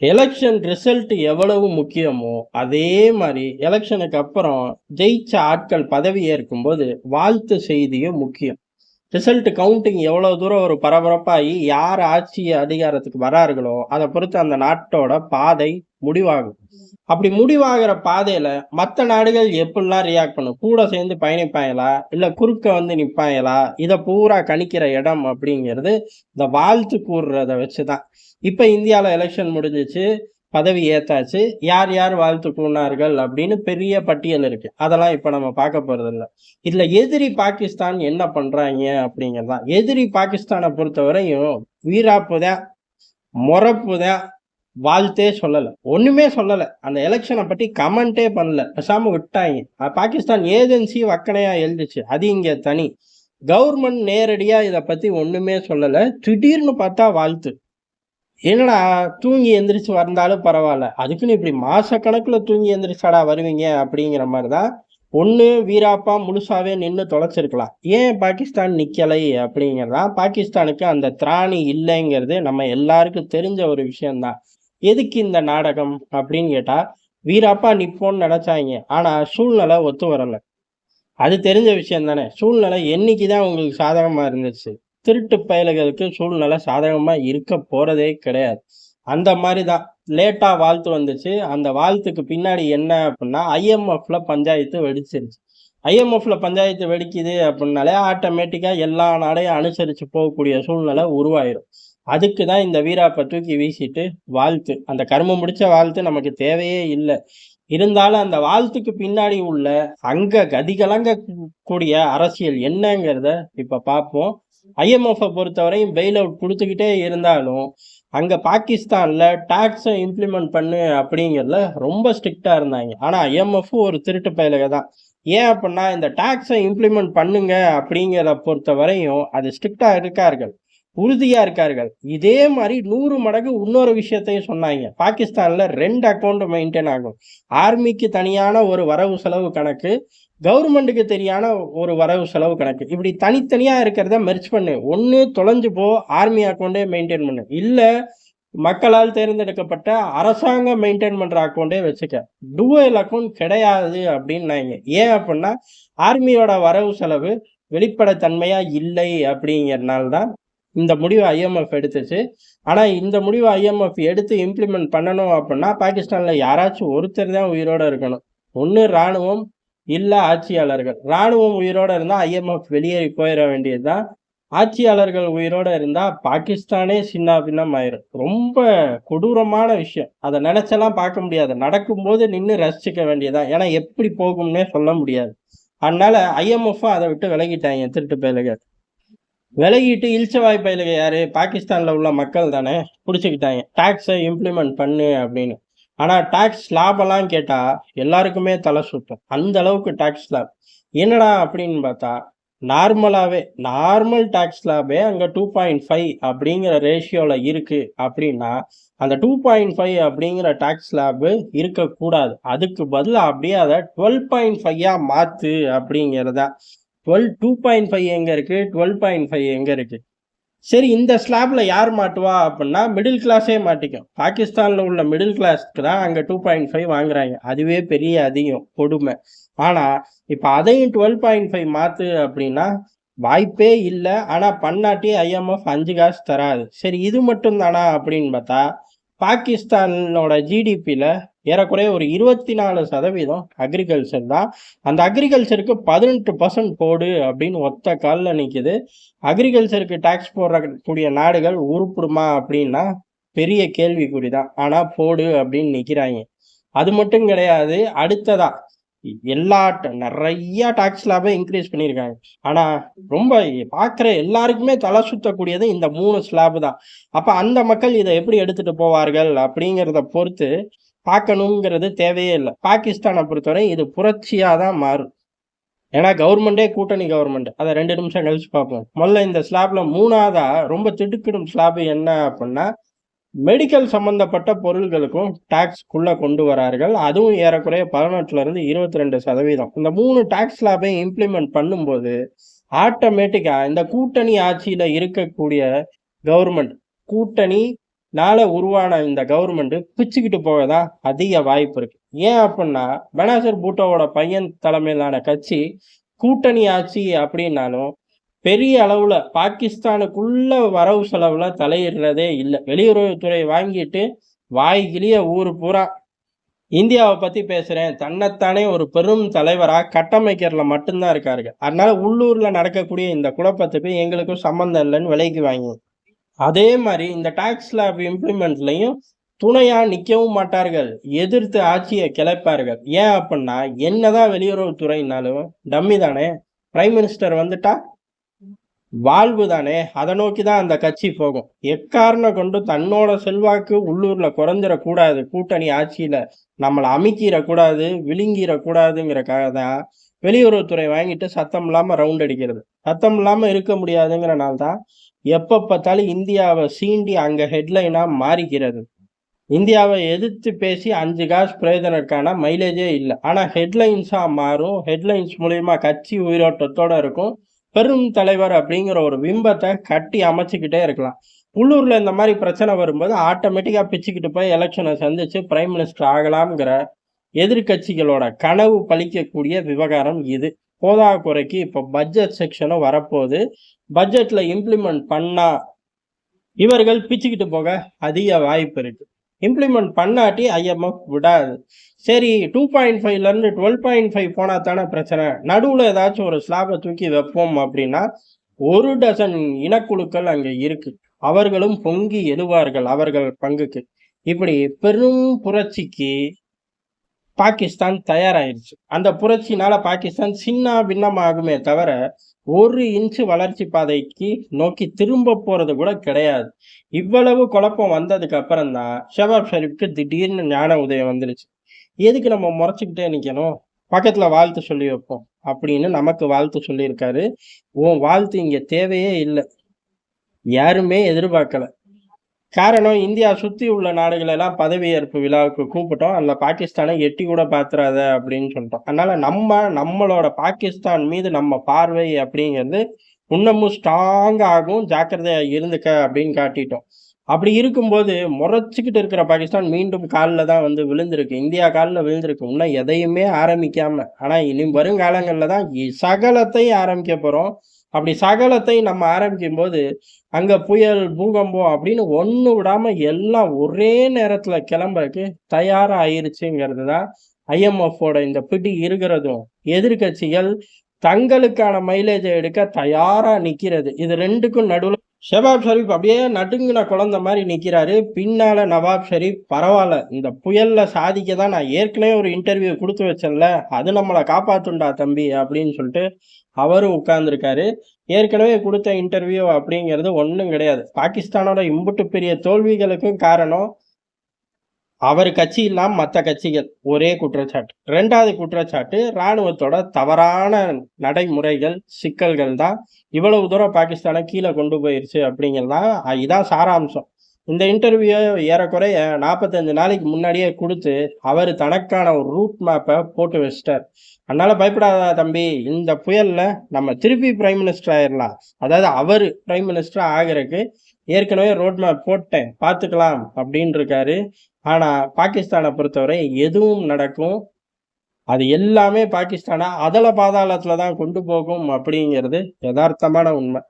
Election result எவ்வளவு முக்கியமோ அதே மாதிரி எலெக்ஷனுக்கு அப்புறம் ஜெயிச்ச ஆட்கள் பதவி ஏற்கும்போது வாழ்த்து செய்தியும் முக்கியம். ரிசல்ட் கவுண்டிங் எவ்வளோ தூரம் ஒரு பரபரப்பாகி யார் ஆட்சி அதிகாரத்துக்கு வரார்களோ அதை பொறுத்து அந்த நாட்டோட பாதை முடிவாகும். அப்படி முடிவாகிற பாதையில் மற்ற நாடுகள் எப்படிலாம் ரியாக்ட் பண்ணும்? கூட சேர்ந்து பயணிப்பாங்களா? இல்லை குறுக்க வந்து நிப்பாங்களா? இதை பூரா கணிக்கிற இடம் அப்படிங்கிறது இந்த வாழ்த்து கூறுறதை வச்சு தான் இப்போ இந்தியாவில் எலெக்ஷன் முடிஞ்சிச்சு. பதவி ஏத்தாச்சு. யார் யார் வாழ்த்து கூறினார்கள் அப்படின்னு பெரிய பட்டியல் இருக்கு. அதெல்லாம் இப்ப நம்ம பார்க்க போறது இல்லை இதுல எதிரி பாகிஸ்தான் என்ன பண்றாங்க அப்படிங்கறதுதான். எதிரி பாகிஸ்தானை பொறுத்தவரையும் வீராப்புதான் முறப்புதான் வாழ்த்தே சொல்லலை. ஒண்ணுமே சொல்லலை. அந்த எலெக்ஷனை பற்றி கமெண்டே பண்ணல. பேசாமல் விட்டாங்க. பாகிஸ்தான் ஏஜென்சி வக்கனையா எழுதிச்சு அது இங்கே தனி. கவர்மெண்ட் நேரடியாக இதை பற்றி ஒன்றுமே சொல்லலை. திடீர்னு பார்த்தா வாழ்த்து. என்னடா தூங்கி எந்திரிச்சு வந்தாலும் பரவாயில்ல. அதுக்குன்னு இப்படி மாசக்கணக்கில் தூங்கி எந்திரிச்சாடா வருவீங்க அப்படிங்கிற மாதிரி தான் ஒன்று வீராப்பா முழுசாவே நின்று தொலைச்சிருக்கலாம். ஏன் பாகிஸ்தான் நிற்கலை அப்படிங்கிறதா பாகிஸ்தானுக்கு அந்த திராணி இல்லைங்கிறது நம்ம எல்லாருக்கும் தெரிஞ்ச ஒரு விஷயம்தான். எதுக்கு இந்த நாடகம் அப்படின்னு கேட்டால் வீராப்பா நிற்போன்னு நினச்சாங்க. ஆனால் சூழ்நிலை ஒத்து வரலை. அது தெரிஞ்ச விஷயம் தானே சூழ்நிலை என்னைக்கு தான் உங்களுக்கு சாதகமாக இருந்துச்சு? திருட்டு பயல்களுக்கு சூழ்நிலை சாதகமாக இருக்க போகிறதே கிடையாது. அந்த மாதிரி தான் லேட்டாக வாழ்த்து வந்துச்சு. அந்த வாழ்த்துக்கு பின்னாடி என்ன அப்படின்னா ஐஎம்எஃப்ல பஞ்சாயத்து வெடிச்சிருச்சு. ஐஎம்எஃப்ல பஞ்சாயத்து வெடிக்குது அப்படின்னாலே ஆட்டோமேட்டிக்காக எல்லா நாடையும் அனுசரித்து போகக்கூடிய சூழ்நிலை உருவாயிரும். அதுக்கு தான் இந்த வீராப்பை தூக்கி வீசிட்டு வாழ்த்து. அந்த கருமம் முடிச்ச வாழ்த்து நமக்கு தேவையே இல்லை. இருந்தாலும் அந்த வாழ்த்துக்கு பின்னாடி உள்ள அங்க கதிகலங்க கூடிய அரசியல் என்னங்கிறத இப்ப பார்ப்போம் ஐஎம்எஃப் பொறுத்தவரையும் பெயில் அவுட் கொடுத்துக்கிட்டே இருந்தாலும் அங்கே பாகிஸ்தானில் டாக்ஸை இம்ப்ளிமெண்ட் பண்ணு அப்படிங்கிறதுல ரொம்ப ஸ்ட்ரிக்டாக இருந்தாங்க. ஆனால் ஐஎம்எஃப் ஒரு திருட்டு பயலுக தான். ஏன் அப்படின்னா இந்த டாக்ஸை இம்ப்ளிமெண்ட் பண்ணுங்க அப்படிங்கிறத பொறுத்த வரையும் அது ஸ்ட்ரிக்டாக இருக்கார்கள். உறுதியா இருக்கார்கள். இதே மாதிரி நூறு மடங்கு இன்னொரு விஷயத்தையும் சொன்னாங்க. பாகிஸ்தான்ல ரெண்டு அக்கௌண்ட் மெயின்டைன் ஆகும். ஆர்மிக்கு தனியான ஒரு வரவு செலவு கணக்கு கவர்மெண்ட்டுக்கு தெரியான ஒரு வரவு செலவு கணக்கு. இப்படி தனித்தனியா இருக்கிறத மெர்ச் பண்ணு. ஒன்று தொலைஞ்சு போ ஆர்மி அக்கௌண்டே மெயின்டைன் பண்ணு. இல்லை மக்களால் தேர்ந்தெடுக்கப்பட்ட அரசாங்கம் மெயின்டைன் பண்ற அக்கௌண்டே வச்சுக்க. டூஎல் அக்கௌண்ட் கிடையாது அப்படின்னாங்க ஏன் அப்படின்னா ஆர்மியோட வரவு செலவு வெளிப்படைத்தன்மையா இல்லை அப்படிங்கிறனால தான் இந்த முடிவை ஐஎம்எஃப் எடுத்துச்சு. ஆனால் இந்த முடிவை ஐஎம்எஃப் எடுத்து இம்ப்ளிமெண்ட் பண்ணணும் அப்படின்னா பாகிஸ்தானில் யாராச்சும் ஒருத்தர் தான் உயிரோடு இருக்கணும். ஒன்று ராணுவம் இல்லை ஆட்சியாளர்கள். ராணுவம் உயிரோட இருந்தால் ஐஎம்எஃப் வெளியேறி போயிட வேண்டியது தான் ஆட்சியாளர்கள் உயிரோடு இருந்தால் பாகிஸ்தானே சின்ன பின்னம் ஆயிரும். ரொம்ப கொடூரமான விஷயம். அதை நினச்செல்லாம் பார்க்க முடியாது. நடக்கும்போது நின்று ரசிச்சுக்க வேண்டியதான் ஏன்னா எப்படி போகும்னே சொல்ல முடியாது. அதனால ஐஎம்எஃப் அதை விட்டு விலகிட்டாங்க திருட்டு பயலுக விலகிட்டு இல்ச்சவாய் பயலுக யாரு? பாகிஸ்தானில் உள்ள மக்கள் தானே? பிடிச்சிக்கிட்டாங்க. டாக்ஸை இம்ப்ளிமெண்ட் பண்ணு அப்படின்னு. ஆனால் டாக்ஸ் ஸ்லாபெல்லாம் கேட்டால் எல்லாருக்குமே தலை சுட்டும் அந்த அளவுக்கு டாக்ஸ் லாப் என்னடா அப்படின்னு பார்த்தா நார்மலாகவே நார்மல் டாக்ஸ் லாபே அங்கே டூ பாயிண்ட் ஃபைவ் அப்படிங்கிற ரேஷியோவில் இருக்குது அப்படின்னா அந்த டூ பாயிண்ட் ஃபைவ் அப்படிங்கிற டாக்ஸ் ஸ்லாபு இருக்கக்கூடாது. அதுக்கு பதிலாக அப்படியே அதை டுவெல் பாயிண்ட் ஃபைவாக மாற்று அப்படிங்கிறதா டுவெல் டூ பாயிண்ட் ஃபைவ் எங்கே இருக்குது டுவெல் பாயிண்ட் ஃபைவ் எங்கே இருக்குது சரி இந்த ஸ்லாப்பில் யார் மாட்டுவா அப்படின்னா மிடில் கிளாஸே மாட்டிக்கும். பாகிஸ்தானில் உள்ள மிடில் கிளாஸ்க்கு தான் அங்கே டூ பாயிண்ட் ஃபைவ் வாங்குறாங்க. அதுவே பெரிய அதிகம் கொடுமை. ஆனால் இப்போ அதையும் டுவெல் பாயிண்ட் ஃபைவ் மாற்று அப்படின்னா வாய்ப்பே இல்லை. ஆனால் பண்ணாட்டி ஐஎம்எஃப் அஞ்சு காசு தராது. சரி இது மட்டும் தானா அப்படின்னு பார்த்தா பாகிஸ்தானோட ஜிடிபியில் ஏறக்குறைய ஒரு இருபத்தி நாலு சதவீதம் அக்ரிகல்ச்சர் தான். அந்த அக்ரிகல்ச்சருக்கு பதினெட்டு பர்சன்ட் போடு அப்படின்னு ஒத்த காலில் நிற்குது அக்ரிகல்ச்சருக்கு டேக்ஸ் போடக்கூடிய நாடுகள் உருப்பிடுமா அப்படின்னா பெரிய கேள்விக்குறி தான் ஆனால் போடு அப்படின்னு நிற்கிறாங்க அது மட்டும் கிடையாது அடுத்ததாக எல்லா ட- நிறைய டாக்ஸ் லாபை இன்க்ரீஸ் பண்ணியிருக்காங்க. ஆனால் ரொம்ப பார்க்குற எல்லாருக்குமே தலை சுத்தக்கூடியது இந்த மூணு ஸ்லாப் தான். அப்போ அந்த மக்கள் இதை எப்படி எடுத்துகிட்டு போவார்கள் அப்படிங்கிறத பொறுத்து பார்க்கணுங்கிறது தேவையே இல்லை. பாகிஸ்தானை பொறுத்தவரை இது புரட்சியாக தான் மாறும். ஏன்னா கவர்மெண்டே கூட்டணி கவர்மெண்ட். அதை ரெண்டு நிமிஷம் கழிச்சு பார்ப்போம். முதல்ல இந்த ஸ்லாப்ல மூணாவதா ரொம்ப திடுக்கிடும் ஸ்லாப் என்ன அப்படின்னா மெடிக்கல் சம்பந்தப்பட்ட பொருள்களுக்கும் டேக்ஸ்க்குள்ளே கொண்டு வரார்கள். அதுவும் ஏறக்குறைய பதினெட்டுல இருந்து இருபத்தி ரெண்டு சதவீதம். இந்த மூணு டாக்ஸ் லாபையும் இம்ப்ளிமெண்ட் பண்ணும்போது ஆட்டோமேட்டிக்கா இந்த கூட்டணி ஆட்சியில இருக்கக்கூடிய கவர்மெண்ட் கூட்டணி நால உருவான இந்த கவர்மெண்ட் பிச்சுக்கிட்டு போக தான் அதிக வாய்ப்பு இருக்கு. ஏன் அப்படின்னா பெனாசர் பூட்டோவோட பையன் தலைமையிலான கட்சி கூட்டணி ஆட்சி அப்படின்னாலும் பெரிய அளவில் பாகிஸ்தானுக்குள்ள வரவு செலவில் தலையிடுறதே இல்லை. வெளியுறவுத்துறை வாங்கிட்டு வாய்கிளிய ஊர் பூரா இந்தியாவை பற்றி பேசுகிறேன் தன்னைத்தானே ஒரு பெரும் தலைவராக கட்டமைக்கிறதுல மட்டும்தான் இருக்காருங்க. அதனால உள்ளூரில் நடக்கக்கூடிய இந்த குழப்பத்துக்கு எங்களுக்கும் சம்மந்தம் இல்லைன்னு விலைக்கு வாங்கி அதே மாதிரி இந்த டாக்ஸ் லாப் இம்ப்ளிமெண்ட்லையும் துணையாக நிற்கவும் மாட்டார்கள். எதிர்த்து ஆட்சியை கிளப்பார்கள். ஏன் அப்படின்னா என்னதான் வெளியுறவுத்துறைனாலும் டம்மி தானே பிரைம் மினிஸ்டர் வந்துட்டா வாழ்வு தானே அதை நோக்கி தான் அந்த கட்சி போகும். எக்காரணம் கொண்டு தன்னோட செல்வாக்கு உள்ளூர்ல குறைஞ்சிடக்கூடாது. கூட்டணி ஆட்சியில நம்மளை அமுக்கிடக்கூடாது விழுங்கிடக்கூடாதுங்கிறக்காக தான் வெளியுறவுத்துறை வாங்கிட்டு சத்தம் இல்லாம ரவுண்ட் அடிக்கிறது. சத்தம் இல்லாம இருக்க முடியாதுங்கிறனால தான் எப்ப பார்த்தாலும் இந்தியாவை சீண்டி அங்க ஹெட்லைனா மாறிக்கிறது. இந்தியாவை எதிர்த்து பேசி அஞ்சு காசு பிரயோஜனக்கான மைலேஜே இல்லை. ஆனால் ஹெட்லைன்ஸாக மாறும். ஹெட்லைன்ஸ் மூலயமா கட்சி உயிரோட்டத்தோட இருக்கும். பெரும் தலைவர் அப்படிங்கிற ஒரு பிம்பத்தை கட்டி அமைச்சுக்கிட்டே இருக்கலாம். உள்ளூரில் இந்த மாதிரி பிரச்சனை வரும்போது ஆட்டோமேட்டிக்காக பிச்சுக்கிட்டு போய் எலெக்ஷனை சந்தித்து பிரைம் மினிஸ்டர் ஆகலாம்ங்கிற எதிர்கட்சிகளோட கனவு பழிக்கக்கூடிய விவகாரம் இது. போதா குறைக்கு இப்போ பட்ஜெட் செக்ஷனும் வரப்போகுது. பட்ஜெட்டில் இம்ப்ளிமெண்ட் பண்ணால் இவர்கள் பிச்சுக்கிட்டு போக அதிக வாய்ப்பு இருக்குது இம்ப்ளிமெண்ட் பண்ணாட்டி ஐஎம்எஃப் விடாது. சரி டூ பாயிண்ட் ஃபைவ்லேருந்து டுவெல் பாயிண்ட் ஃபைவ் போனால் தானே பிரச்சனை. நடுவில் ஏதாச்சும் ஒரு ஸ்லாபை தூக்கி வைப்போம் அப்படின்னா ஒரு டசன் இனக்குழுக்கள் அங்கே இருக்கு. அவர்களும் பொங்கி எழுவார்கள் அவர்கள் பங்குக்கு. இப்படி பெரும் புரட்சிக்கு பாகிஸ்தான் தயாராயிருச்சு. அந்த புரட்சினால பாகிஸ்தான் சின்ன பின்னமாகுமே தவிர ஒரு இன்ச்சு வளர்ச்சி பாதைக்கு நோக்கி திரும்ப போறது கூட கிடையாது. இவ்வளவு குழப்பம் வந்ததுக்கு அப்புறம் தான் ஷபாப் ஷரீஃப்க்கு திடீர்னு ஞான உதயம் வந்துருச்சு. எதுக்கு நம்ம முறைச்சிக்கிட்டே நிற்கணும் பக்கத்துல வாழ்த்து சொல்லி வைப்போம் அப்படின்னு நமக்கு வாழ்த்து சொல்லியிருக்காரு. உன் வாழ்த்து இங்க தேவையே இல்லை. யாருமே எதிர்பார்க்கல. காரணம் இந்தியா சுற்றி உள்ள நாடுகளெல்லாம் பதவியேற்பு விழாவுக்கு கூப்பிட்டோம். அதில் பாகிஸ்தானை எட்டி கூட பாத்துறாத அப்படின்னு சொல்லிட்டோம். அதனால் நம்ம நம்மளோட பாகிஸ்தான் மீது நம்ம பார்வை அப்படிங்கிறது இன்னமும் ஸ்ட்ராங் ஆகும். இருந்துக்க அப்படின்னு காட்டிட்டோம். அப்படி இருக்கும்போது முறைச்சிக்கிட்டு இருக்கிற பாகிஸ்தான் மீண்டும் காலில் தான் வந்து விழுந்திருக்கு. இந்தியா காலில் விழுந்திருக்கு. இன்னும் எதையுமே ஆரம்பிக்காம. ஆனால் இனி வருங்காலங்களில் தான் சகலத்தையும் ஆரம்பிக்க போகிறோம் அப்படி சகலத்தை நம்ம ஆரம்பிக்கும் போது அங்க புயல் பூகம்பம் அப்படின்னு ஒன்று விடாம எல்லாம் ஒரே நேரத்துல கிளம்புறதுக்கு தயாரா ஆயிருச்சுங்கிறது தான் ஐஎம்எஃபோட இந்த பிடி இருக்கிறதும். எதிர்கட்சிகள் தங்களுக்கான மைலேஜை எடுக்க தயாரா நிக்கிறது. இது ரெண்டுக்கும் நடுவில் ஷபாப் ஷரீப் அப்படியே நடுங்கின குழந்த மாதிரி நிற்கிறாரு பின்னால் நவாப் ஷரீப் பரவாயில்ல இந்த புயலில் சாதிக்க தான் நான் ஏற்கனவே ஒரு இன்டர்வியூ கொடுத்து வச்சேன்ல அது நம்மளை காப்பாத்துண்டா தம்பி அப்படின்னு சொல்லிட்டு அவரும் உட்கார்ந்துருக்காரு. ஏற்கனவே கொடுத்த இன்டர்வியூ அப்படிங்கிறது ஒன்றும் கிடையாது. பாகிஸ்தானோட இம்புட்டு பெரிய தோல்விகளுக்கும் காரணம் அவர் கட்சி இல்லாம மற்ற கட்சிகள் ஒரே குற்றச்சாட்டு. ரெண்டாவது குற்றச்சாட்டு இராணுவத்தோட தவறான நடைமுறைகள் சிக்கல்கள் தான் இவ்வளவு தூரம் பாகிஸ்தானை கீழே கொண்டு போயிருச்சு அப்படிங்கிறது தான் இதுதான் சாராம்சம். இந்த இன்டர்வியூ ஏறக்குறைய நாற்பத்தஞ்சு நாளைக்கு முன்னாடியே கொடுத்து அவர் தனக்கான ஒரு ரூட் மேப்பை போட்டு வச்சிட்டார். அதனால பயப்படாத தம்பி இந்த புயலில் நம்ம திருப்பி பிரைம் மினிஸ்டர் ஆயிடலாம் அதாவது அவர் பிரைம் மினிஸ்டர் ஆகிறதுக்கு ஏற்கனவே ரோட் மேப் போட்டேன் பார்த்துக்கலாம் அப்படின்னு இருக்காரு. ஆனால் பாகிஸ்தானை பொறுத்தவரை எதுவும் நடக்கும் அது எல்லாமே பாகிஸ்தானை அதல பாதாளத்தில் தான் கொண்டு போகும் அப்படிங்கிறது யதார்த்தமான உண்மை.